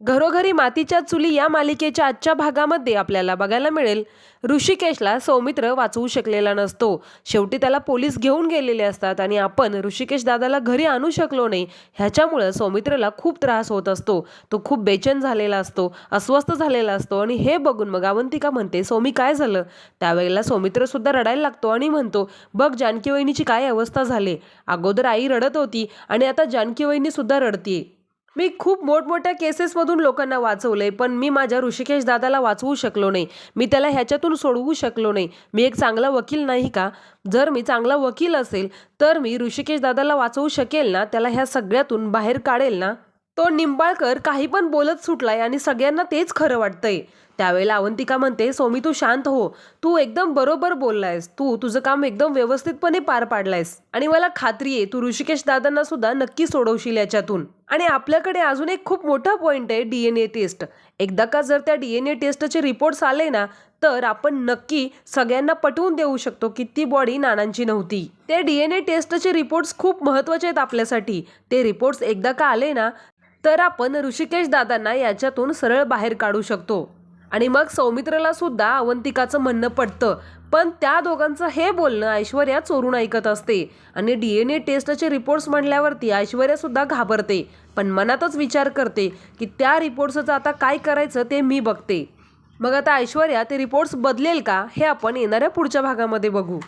घरोघरी मातीच्या चुली या मालिकेच्या आजच्या भागामध्ये आपल्याला बघायला मिळेल. ऋषिकेशला सौमित्र वाचवू शकलेला नसतो. शेवटी त्याला पोलीस घेऊन गेलेले असतात आणि आपण ऋषिकेश दादाला घरी आणू शकलो नाही ह्याच्यामुळं सौमित्रला खूप त्रास होत असतो. तो खूप बेचैन झालेला असतो अस्वस्थ झालेला असतो आणि हे बघून मग अवंतिका म्हणते सौमी काय झालं? त्यावेळेला सौमित्रसुद्धा रडायला लागतो आणि म्हणतो बघ जानकी वहिनीची काय अवस्था झाली? अगोदर आई रडत होती आणि आता जानकी वहिनीसुद्धा रडतीये. मी खूप मोठमोठ्या केसेसमधून लोकांना वाचवलंय पण मी माझ्या ऋषिकेश दादाला वाचवू शकलो नाही. मी त्याला ह्याच्यातून सोडवू शकलो नाही. मी एक चांगला वकील नाही का? जर मी चांगला वकील असेल तर मी ऋषिकेश दादाला वाचवू शकेल ना? त्याला ह्या सगळ्यातून बाहेर काढेल ना? तो निंबाळकर काही पण बोलत सुटलाय आणि सगळ्यांना तेच खरं वाटतंय. त्यावेळेला अवंतिका म्हणते सोमी तू शांत हो. तू एकदम बरोबर बोललायस. तू तुझं काम एकदम व्यवस्थितपणे पार पाडलायस. आणि मला खात्री आहे तू ऋषिकेश दादांना सुद्धा नक्की सोडवशील याच्यातून. आणि आपल्याकडे अजून एक खूप मोठा पॉईंट आहे डी एन ए टेस्ट एकदा का जर त्या डी एन ए टेस्टचे रिपोर्ट्स आले ना तर आपण नक्की सगळ्यांना पटवून देऊ शकतो की ती बॉडी नानांची नव्हती. ते डी एन ए टेस्टचे रिपोर्ट्स खूप महत्त्वाचे आहेत आपल्यासाठी. ते रिपोर्ट्स एकदा का आले ना तर आपण ऋषिकेश दादांना याच्यातून सरळ बाहेर काढू शकतो. आणि मग सौमित्रला सुद्धा अवंतिकाचं म्हणणं पडतं पण त्या दोघांचं हे बोलणं ऐश्वर्या चोरून ऐकत असते. आणि डी एन ए टेस्टचे रिपोर्ट्स म्हणल्यावरती ऐश्वर्यासुद्धा घाबरते. पण मनातच विचार करते की त्या रिपोर्ट्सचं आता काय करायचं ते मी बघते. मग आता ऐश्वर्या ते रिपोर्ट्स बदलेल का हे आपण येणाऱ्या पुढच्या भागामध्ये बघू.